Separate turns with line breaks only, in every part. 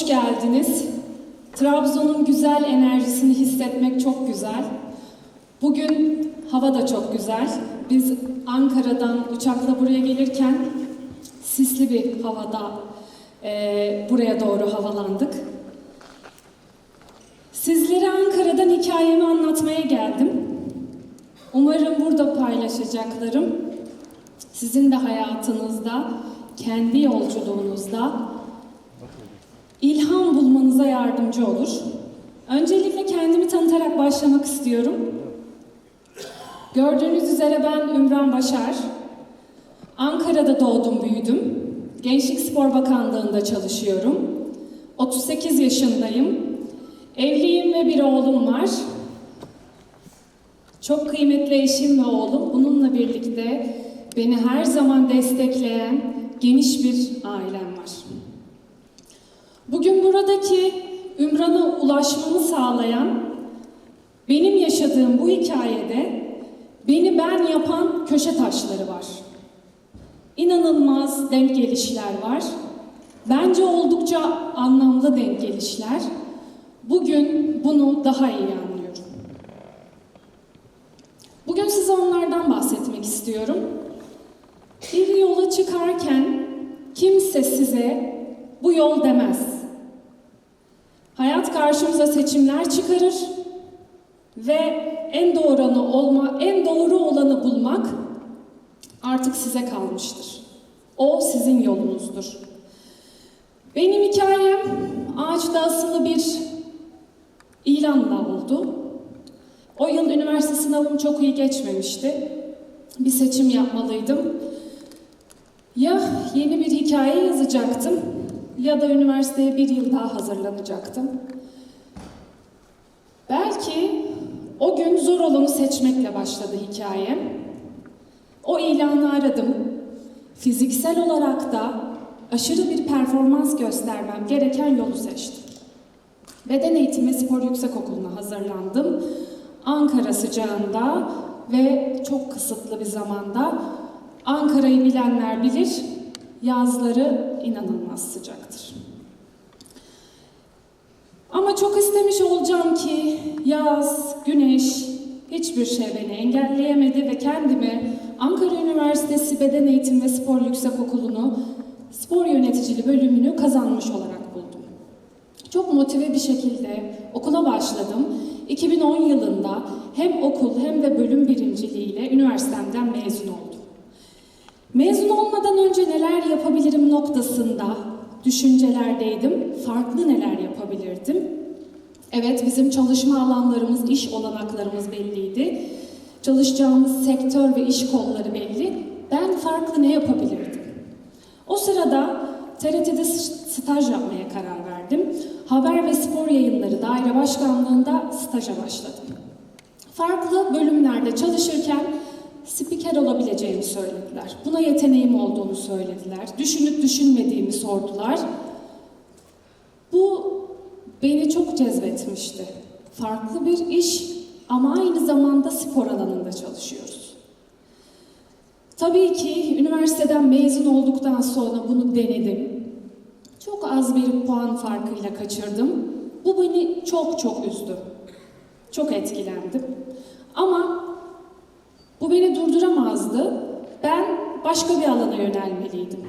hoş geldiniz. Trabzon'un güzel enerjisini hissetmek çok güzel. Bugün hava da çok güzel. Biz Ankara'dan uçakla buraya gelirken sisli bir havada eee, buraya doğru havalandık. Sizlere Ankara'dan hikayemi anlatmaya geldim. Umarım burada paylaşacaklarım sizin de hayatınızda, kendi yolculuğunuzda ilham bulmanıza yardımcı olur. Öncelikle kendimi tanıtarak başlamak istiyorum. Gördüğünüz üzere ben Ümran Başar. Ankara'da doğdum, büyüdüm. Gençlik Spor Bakanlığı'nda çalışıyorum. 38 yaşındayım. Evliyim ve bir oğlum var. Çok kıymetli eşim ve oğlum. Bununla birlikte beni her zaman destekleyen geniş bir ailem var. Bugün buradaki Ümran'a ulaşmamı sağlayan, benim yaşadığım bu hikayede beni ben yapan köşe taşları var. İnanılmaz denk gelişler var. Bence oldukça anlamlı denk gelişler. Bugün bunu daha iyi anlıyorum. Bugün size onlardan bahsetmek istiyorum. Bir yola çıkarken kimse size bu yol demez. Hayat karşımıza seçimler çıkarır ve en doğru olma, en doğru olanı bulmak artık size kalmıştır. O sizin yolunuzdur. Benim hikayem ağaçta asılı bir ilanla oldu. O yıl üniversite sınavım çok iyi geçmemişti. Bir seçim yapmalıydım. Ya yeni bir hikaye yazacaktım ya da üniversiteye bir yıl daha hazırlanacaktım. Belki o gün zor olanı seçmekle başladı hikayem. O ilanı aradım. Fiziksel olarak da aşırı bir performans göstermem gereken yolu seçtim. Beden Eğitimi Spor Yüksekokulu'na hazırlandım. Ankara sıcağında ve çok kısıtlı bir zamanda Ankara'yı bilenler bilir, yazları inanılmaz sıcaktır. Ama çok istemiş olacağım ki yaz, güneş hiçbir şey beni engelleyemedi ve kendimi Ankara Üniversitesi Beden Eğitimi ve Spor Yüksekokulu'nu spor yöneticiliği bölümünü kazanmış olarak buldum. Çok motive bir şekilde okula başladım. 2010 yılında hem okul hem de bölüm birinciliğiyle üniversitemden mezun oldum. Mezun olmadan önce neler yapabilirim noktasında düşüncelerdeydim. Farklı neler yapabilirdim? Evet bizim çalışma alanlarımız, iş olanaklarımız belliydi. Çalışacağımız sektör ve iş kolları belli. Ben farklı ne yapabilirdim? O sırada TRT'de staj yapmaya karar verdim. Haber ve Spor Yayınları Daire Başkanlığı'nda staja başladım. Farklı bölümlerde çalışırken spiker olabileceğimi söylediler. Buna yeteneğim olduğunu söylediler. Düşünüp düşünmediğimi sordular. Bu beni çok cezbetmişti. Farklı bir iş ama aynı zamanda spor alanında çalışıyoruz. Tabii ki üniversiteden mezun olduktan sonra bunu denedim. Çok az bir puan farkıyla kaçırdım. Bu beni çok çok üzdü. Çok etkilendim. Ama bu beni durduramazdı. Ben başka bir alana yönelmeliydim.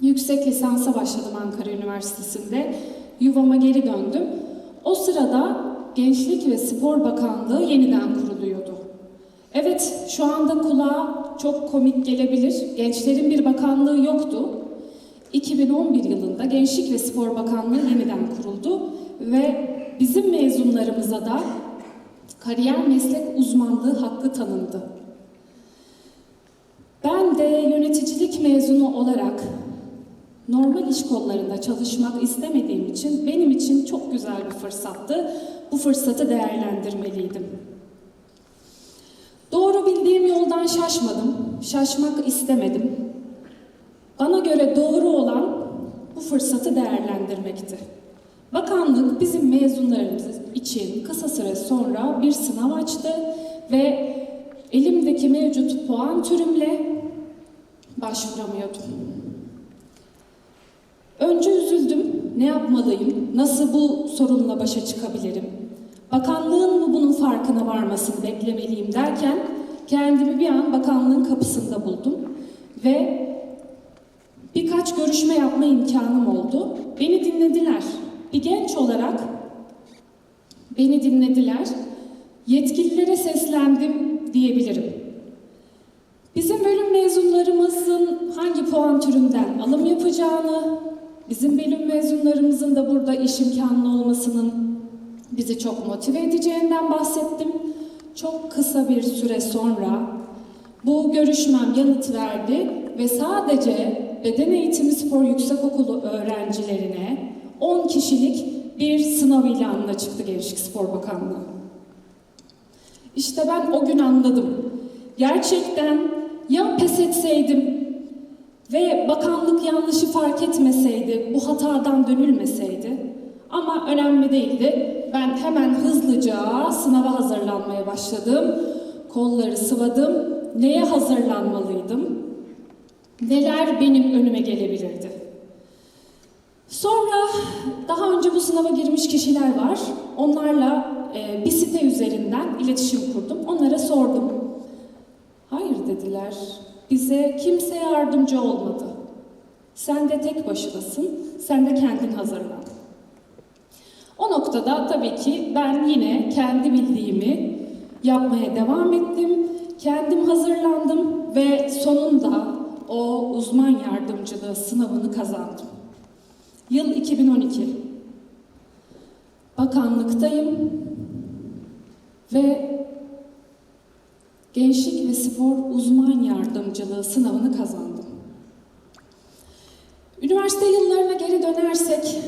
Yüksek lisansa başladım Ankara Üniversitesi'nde. Yuvama geri döndüm. O sırada Gençlik ve Spor Bakanlığı yeniden kuruluyordu. Evet, şu anda kulağa çok komik gelebilir. Gençlerin bir bakanlığı yoktu. 2011 yılında Gençlik ve Spor Bakanlığı yeniden kuruldu ve bizim mezunlarımıza da kariyer meslek uzmanlığı hakkı tanındı. Ben de yöneticilik mezunu olarak normal iş kollarında çalışmak istemediğim için benim için çok güzel bir fırsattı. Bu fırsatı değerlendirmeliydim. Doğru bildiğim yoldan şaşmadım, şaşmak istemedim. Bana göre doğru olan bu fırsatı değerlendirmekti. Bakanlık bizim mezunlarımız için kısa süre sonra bir sınav açtı ve elimdeki mevcut puan türümle başvuramıyordum. Önce üzüldüm Ne yapmalıyım? Nasıl bu sorunla başa çıkabilirim? Bakanlığın mı bunun farkına varmasını beklemeliyim derken kendimi bir an bakanlığın kapısında buldum ve birkaç görüşme yapma imkanım oldu. Beni dinlediler. Bir genç olarak beni dinlediler. Yetkililere seslendim diyebilirim. Bizim bölüm mezunlarımızın hangi puan türünden alım yapacağını, bizim bölüm mezunlarımızın da burada iş imkanı olmasının bizi çok motive edeceğinden bahsettim. Çok kısa bir süre sonra bu görüşmem yanıt verdi ve sadece Beden Eğitimi Spor Yüksekokulu öğrencilerine 10 kişilik bir sınav ilanına çıktı Gençlik Spor Bakanlığı. İşte ben o gün anladım. Gerçekten ya pes etseydim ve bakanlık yanlışı fark etmeseydi, bu hatadan dönülmeseydi ama önemli değildi. Ben hemen hızlıca sınava hazırlanmaya başladım. Kolları sıvadım. Neye hazırlanmalıydım? Neler benim önüme gelebilirdi? Sonra daha önce bu sınava girmiş kişiler var. Onlarla e, bir site üzerinden iletişim kurdum. Onlara sordum. Hayır dediler. Bize kimse yardımcı olmadı. Sen de tek başınasın. Sen de kendin hazırlan. O noktada tabii ki ben yine kendi bildiğimi yapmaya devam ettim. Kendim hazırlandım ve sonunda o uzman yardımcılığı sınavını kazandım. Yıl 2012. Bakanlıktayım ve Gençlik ve Spor Uzman Yardımcılığı sınavını kazandım. Üniversite yıllarına geri dönersek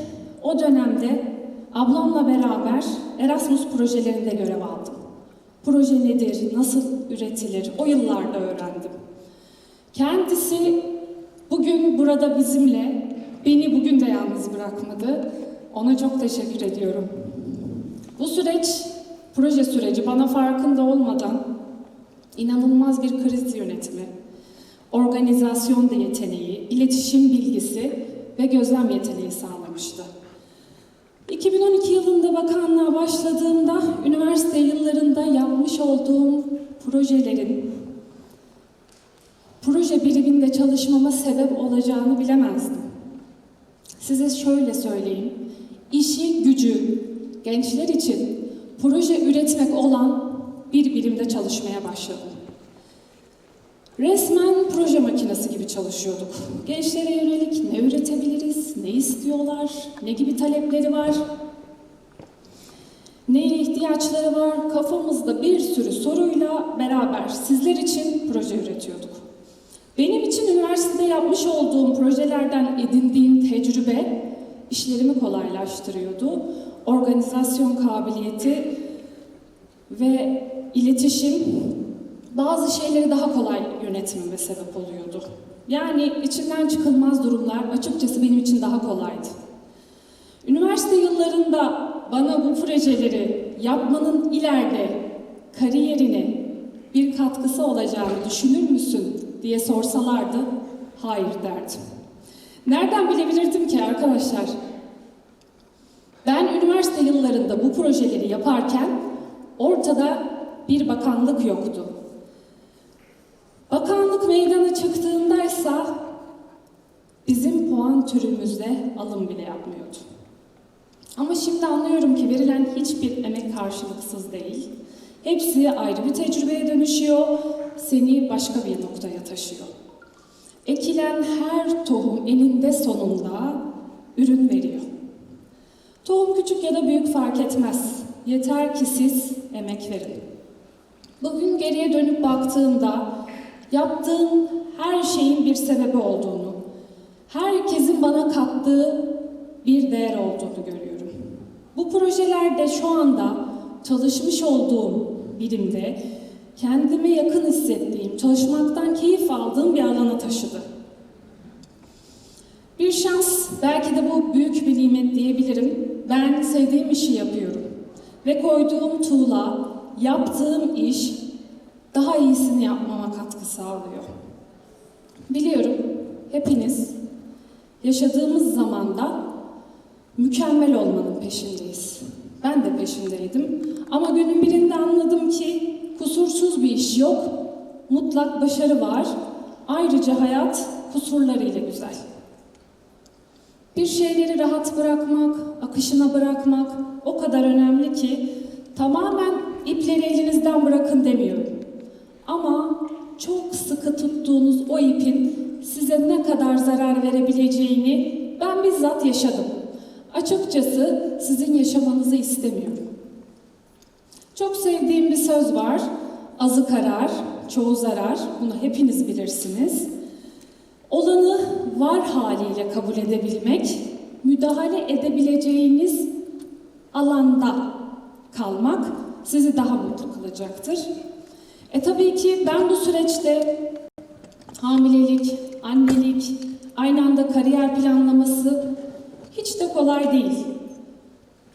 o dönemde ablamla beraber Erasmus projelerinde görev aldım. Proje nedir, nasıl üretilir o yıllarda öğrendim. Kendisi bugün burada bizimle, beni bugün de yalnız bırakmadı. Ona çok teşekkür ediyorum. Bu süreç, proje süreci bana farkında olmadan inanılmaz bir kriz yönetimi, organizasyon da yeteneği, iletişim bilgisi ve gözlem yeteneği sağlamıştı. 2012 yılında bakanlığa başladığımda üniversite yıllarında yapmış olduğum projelerin proje biriminde çalışmama sebep olacağını bilemezdim. Size şöyle söyleyeyim. İşi gücü gençler için proje üretmek olan bir birimde çalışmaya başladım. Resmen proje makinesi gibi çalışıyorduk. Gençlere yönelik ne üretebiliriz, ne istiyorlar, ne gibi talepleri var, neye ihtiyaçları var, kafamızda bir sürü soruyla beraber sizler için proje üretiyorduk. Benim için üniversitede yapmış olduğum projelerden edindiğim tecrübe işlerimi kolaylaştırıyordu. Organizasyon kabiliyeti ve iletişim bazı şeyleri daha kolay yönetmeme sebep oluyordu. Yani içinden çıkılmaz durumlar açıkçası benim için daha kolaydı. Üniversite yıllarında bana bu projeleri yapmanın ileride kariyerine bir katkısı olacağını düşünür müsün diye sorsalardı hayır derdim. Nereden bilebilirdim ki arkadaşlar? Ben üniversite yıllarında bu projeleri yaparken ortada bir bakanlık yoktu. Bakanlık meydana çıktığındaysa bizim puan türümüzde alım bile yapmıyordu. Ama şimdi anlıyorum ki verilen hiçbir emek karşılıksız değil. Hepsi ayrı bir tecrübeye dönüşüyor, seni başka bir noktaya taşıyor. Ekilen her tohum eninde sonunda ürün veriyor. Tohum küçük ya da büyük fark etmez. Yeter ki siz emek verin. Bugün geriye dönüp baktığımda yaptığım her şeyin bir sebebi olduğunu, herkesin bana kattığı bir değer olduğunu görüyorum. Bu projelerde şu anda çalışmış olduğum birimde kendime yakın hissettiğim, çalışmaktan keyif aldığım bir alana taşıdı. Bir şans, belki de bu büyük bir nimet diyebilirim. Ben sevdiğim işi yapıyorum. Ve koyduğum tuğla, yaptığım iş daha iyisini yapmama katkı sağlıyor. Biliyorum hepiniz yaşadığımız zamanda mükemmel olmanın peşindeyiz. Ben de peşindeydim. Ama günün birinde anladım ki kusursuz bir iş yok, mutlak başarı var. Ayrıca hayat kusurlarıyla güzel. Bir şeyleri rahat bırakmak, akışına bırakmak o kadar önemli ki tamamen ipleri elinizden bırakın demiyorum. Ama çok sıkı tuttuğunuz o ipin size ne kadar zarar verebileceğini ben bizzat yaşadım. Açıkçası sizin yaşamanızı istemiyorum. Çok sevdiğim bir söz var. Azı karar, çoğu zarar. Bunu hepiniz bilirsiniz. Olanı var haliyle kabul edebilmek, müdahale edebileceğiniz alanda kalmak sizi daha mutlu kılacaktır. E tabii ki ben bu süreçte hamilelik, annelik, aynı anda kariyer planlaması hiç de kolay değil.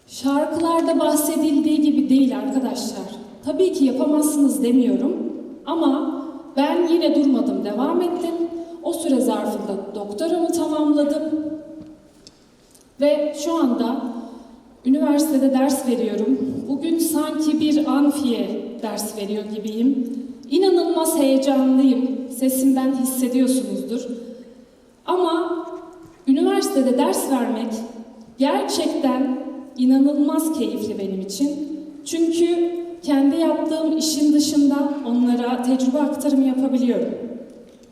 Şarkılarda bahsedildiği gibi değil arkadaşlar. Tabii ki yapamazsınız demiyorum ama ben yine durmadım, devam ettim. O süre zarfında doktoramı tamamladım. Ve şu anda üniversitede ders veriyorum. Bugün sanki bir amfiye ders veriyor gibiyim. İnanılmaz heyecanlıyım. Sesimden hissediyorsunuzdur. Ama üniversitede ders vermek gerçekten inanılmaz keyifli benim için. Çünkü kendi yaptığım işin dışında onlara tecrübe aktarımı yapabiliyorum.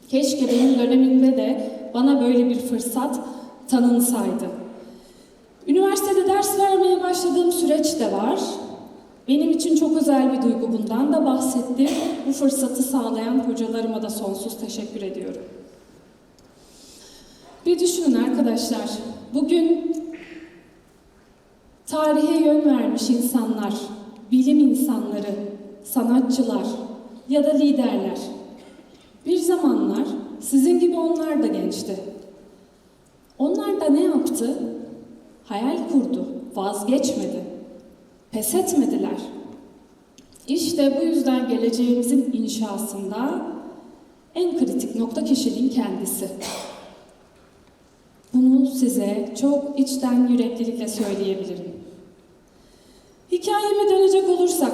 Keşke benim dönemimde de bana böyle bir fırsat tanınsaydı. Üniversitede ders vermeye başladığım süreç de var. Benim için çok özel bir duygu bundan da bahsettim. Bu fırsatı sağlayan hocalarıma da sonsuz teşekkür ediyorum. Bir düşünün arkadaşlar. Bugün tarihe yön vermiş insanlar, bilim insanları, sanatçılar ya da liderler. Bir zamanlar sizin gibi onlar da gençti. Onlar da ne yaptı? Hayal kurdu, vazgeçmedi, pes etmediler. İşte bu yüzden geleceğimizin inşasında en kritik nokta kişiliğin kendisi. Bunu size çok içten yüreklilikle söyleyebilirim. Hikayeme dönecek olursak,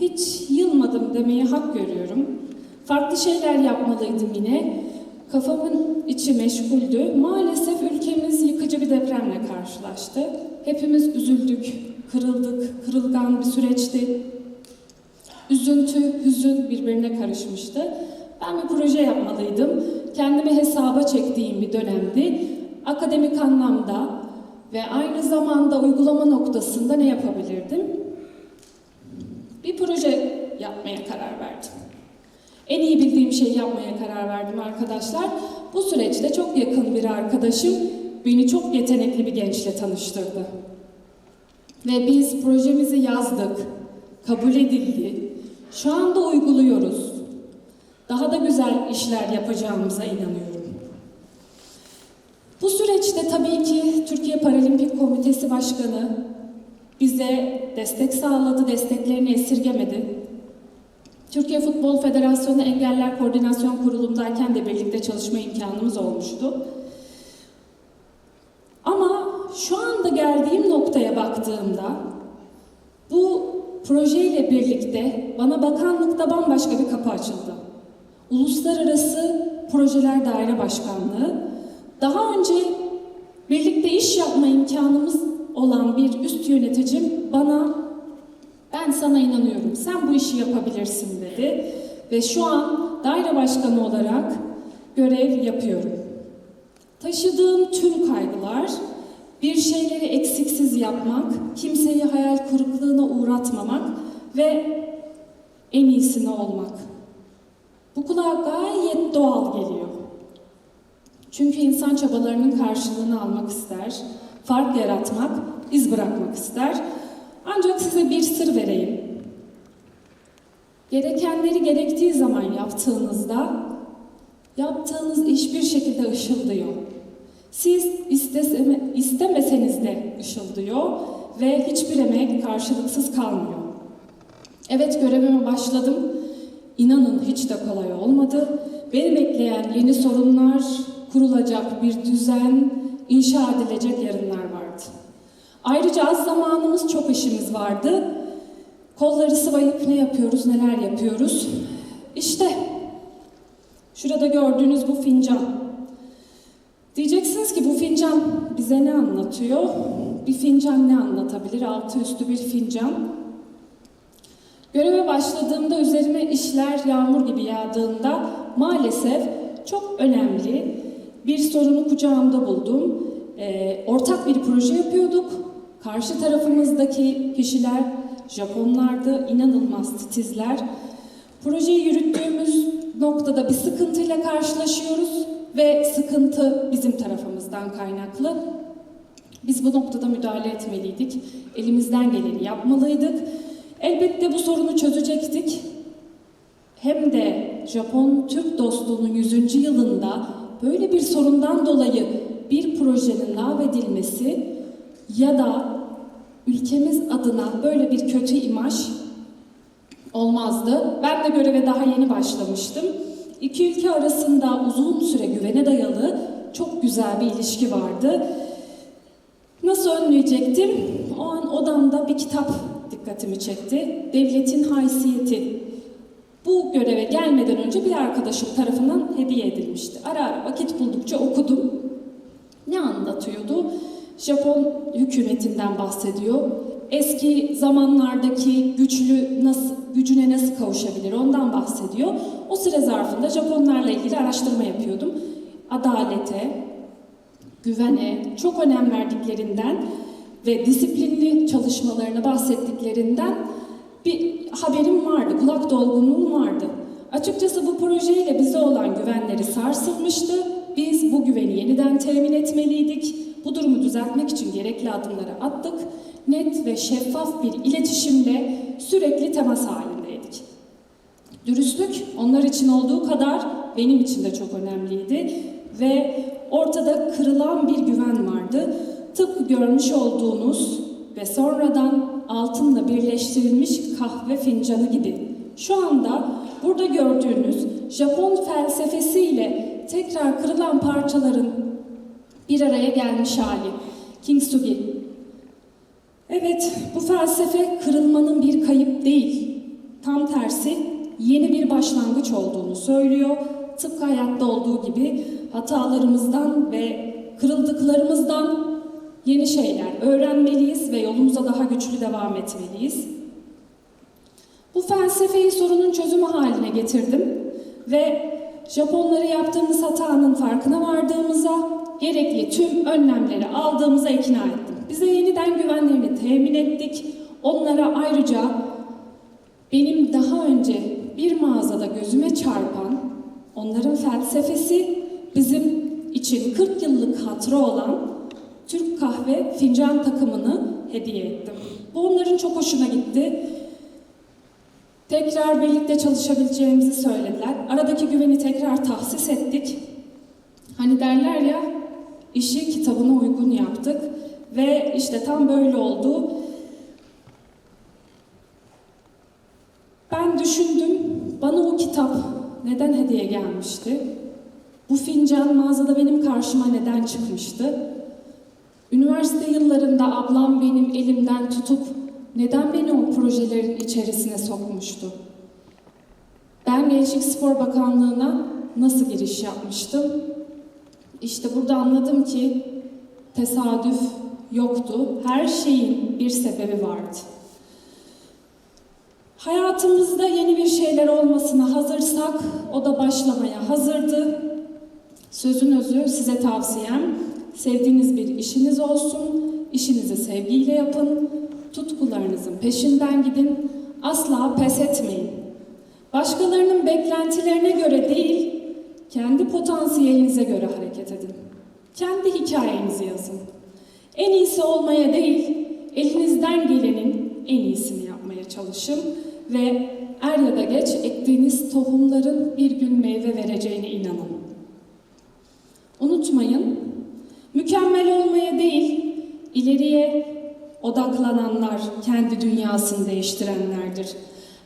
hiç yılmadım demeye hak görüyorum. Farklı şeyler yapmalıydım yine. Kafamın içi meşguldü. Maalesef ülkemiz yıkıcı bir depremle karşılaştı. Hepimiz üzüldük, kırıldık, kırılgan bir süreçti. Üzüntü, hüzün birbirine karışmıştı. Ben bir proje yapmalıydım. Kendimi hesaba çektiğim bir dönemdi. Akademik anlamda ve aynı zamanda uygulama noktasında ne yapabilirdim? Bir proje yapmaya karar verdim. En iyi bildiğim şeyi yapmaya karar verdim arkadaşlar. Bu süreçte çok yakın bir arkadaşım beni çok yetenekli bir gençle tanıştırdı. Ve biz projemizi yazdık, kabul edildi. Şu anda uyguluyoruz. Daha da güzel işler yapacağımıza inanıyorum. Bu süreçte tabii ki Türkiye Paralimpik Komitesi Başkanı bize destek sağladı, desteklerini esirgemedi. Türkiye Futbol Federasyonu Engeller Koordinasyon Kurulu'ndayken de birlikte çalışma imkanımız olmuştu. Ama geldiğim noktaya baktığımda bu projeyle birlikte bana bakanlıkta bambaşka bir kapı açıldı. Uluslararası Projeler Daire Başkanlığı. Daha önce birlikte iş yapma imkanımız olan bir üst yöneticim bana ben sana inanıyorum, sen bu işi yapabilirsin dedi. Ve şu an daire başkanı olarak görev yapıyorum. Taşıdığım tüm kaygılar, bir şeyleri eksiksiz yapmak, kimseyi hayal kırıklığına uğratmamak ve en iyisini olmak. Bu kulağa gayet doğal geliyor. Çünkü insan çabalarının karşılığını almak ister, fark yaratmak, iz bırakmak ister. Ancak size bir sır vereyim. Gerekenleri gerektiği zaman yaptığınızda yaptığınız iş bir şekilde ışıldıyor. Siz isteseme, istemeseniz de ışıldıyor ve hiçbir emek karşılıksız kalmıyor. Evet görevime başladım. İnanın hiç de kolay olmadı. Beni bekleyen yeni sorunlar, kurulacak bir düzen, inşa edilecek yarınlar vardı. Ayrıca az zamanımız, çok işimiz vardı. Kolları sıvayıp ne yapıyoruz, neler yapıyoruz? İşte şurada gördüğünüz bu fincan. Diyeceksiniz ki bu fincan bize ne anlatıyor? Bir fincan ne anlatabilir? Altı üstü bir fincan. Göreve başladığımda üzerime işler yağmur gibi yağdığında maalesef çok önemli bir sorunu kucağımda buldum. Ee, ortak bir proje yapıyorduk. Karşı tarafımızdaki kişiler Japonlardı, inanılmaz titizler. Projeyi yürüttüğümüz noktada bir sıkıntıyla karşılaşıyoruz ve sıkıntı bizim tarafımızdan kaynaklı. Biz bu noktada müdahale etmeliydik. Elimizden geleni yapmalıydık. Elbette bu sorunu çözecektik. Hem de Japon-Türk dostluğunun 100. yılında böyle bir sorundan dolayı bir projenin lağvedilmesi ya da ülkemiz adına böyle bir kötü imaj olmazdı. Ben de göreve daha yeni başlamıştım. İki ülke arasında uzun süre güvene dayalı çok güzel bir ilişki vardı. Nasıl önleyecektim? O an odamda bir kitap dikkatimi çekti. Devletin haysiyeti. Bu göreve gelmeden önce bir arkadaşım tarafından hediye edilmişti. Ara ara vakit buldukça okudum. Ne anlatıyordu? Japon hükümetinden bahsediyor. Eski zamanlardaki güçlü nasıl gücüne nasıl kavuşabilir ondan bahsediyor. O süre zarfında Japonlarla ilgili araştırma yapıyordum. Adalete, güvene çok önem verdiklerinden ve disiplinli çalışmalarını bahsettiklerinden bir haberim vardı, kulak dolgunluğum vardı. Açıkçası bu projeyle bize olan güvenleri sarsılmıştı. Biz bu güveni yeniden temin etmeliydik. Bu durumu düzeltmek için gerekli adımları attık. Net ve şeffaf bir iletişimle sürekli temas halindeydik. Dürüstlük onlar için olduğu kadar benim için de çok önemliydi ve ortada kırılan bir güven vardı. Tıpkı görmüş olduğunuz ve sonradan altınla birleştirilmiş kahve fincanı gibi. Şu anda burada gördüğünüz Japon felsefesiyle tekrar kırılan parçaların bir araya gelmiş hali. Kintsugi. Evet, bu felsefe kırılmanın bir kayıp değil. Tam tersi yeni bir başlangıç olduğunu söylüyor. Tıpkı hayatta olduğu gibi hatalarımızdan ve kırıldıklarımızdan yeni şeyler öğrenmeliyiz ve yolumuza daha güçlü devam etmeliyiz. Bu felsefeyi sorunun çözümü haline getirdim ve Japonları yaptığımız hatanın farkına vardığımıza, gerekli tüm önlemleri aldığımıza ikna ettim. Bize yeniden güvenlerini temin ettik. Onlara ayrıca benim daha önce bir mağazada gözüme çarpan onların felsefesi bizim için 40 yıllık hatırı olan Türk kahve fincan takımını hediye ettim. Bu onların çok hoşuna gitti. Tekrar birlikte çalışabileceğimizi söylediler. Aradaki güveni tekrar tahsis ettik. Hani derler ya, işi kitabına uygun yaptık ve işte tam böyle oldu. Düşündüm, bana o kitap neden hediye gelmişti? Bu fincan mağazada benim karşıma neden çıkmıştı? Üniversite yıllarında ablam benim elimden tutup neden beni o projelerin içerisine sokmuştu? Ben Gençlik Spor Bakanlığı'na nasıl giriş yapmıştım? İşte burada anladım ki tesadüf yoktu. Her şeyin bir sebebi vardı. Hayatımızda yeni bir şeyler olmasına hazırsak o da başlamaya hazırdı. Sözün özü size tavsiyem sevdiğiniz bir işiniz olsun. İşinizi sevgiyle yapın. Tutkularınızın peşinden gidin. Asla pes etmeyin. Başkalarının beklentilerine göre değil, kendi potansiyelinize göre hareket edin. Kendi hikayenizi yazın. En iyisi olmaya değil, elinizden gelenin en iyisini yapmaya çalışın ve er ya da geç ektiğiniz tohumların bir gün meyve vereceğine inanın. Unutmayın, mükemmel olmaya değil, ileriye odaklananlar kendi dünyasını değiştirenlerdir.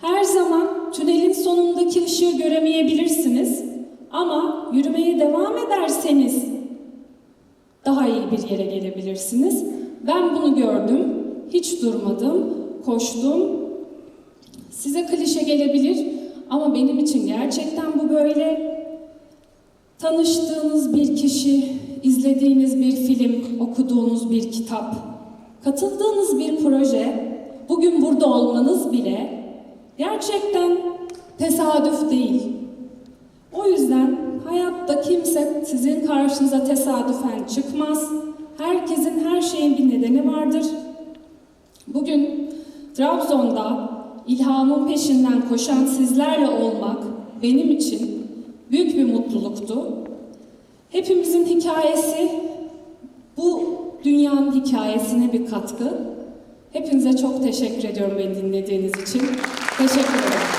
Her zaman tünelin sonundaki ışığı göremeyebilirsiniz ama yürümeye devam ederseniz daha iyi bir yere gelebilirsiniz. Ben bunu gördüm, hiç durmadım, koştum. Size klişe gelebilir ama benim için gerçekten bu böyle. Tanıştığınız bir kişi, izlediğiniz bir film, okuduğunuz bir kitap, katıldığınız bir proje, bugün burada olmanız bile gerçekten tesadüf değil. O yüzden hayatta kimse sizin karşınıza tesadüfen çıkmaz. Herkesin her şeyin bir nedeni vardır. Bugün Trabzon'da ilhamın peşinden koşan sizlerle olmak benim için büyük bir mutluluktu. Hepimizin hikayesi bu dünyanın hikayesine bir katkı. Hepinize çok teşekkür ediyorum beni dinlediğiniz için. Teşekkür ederim.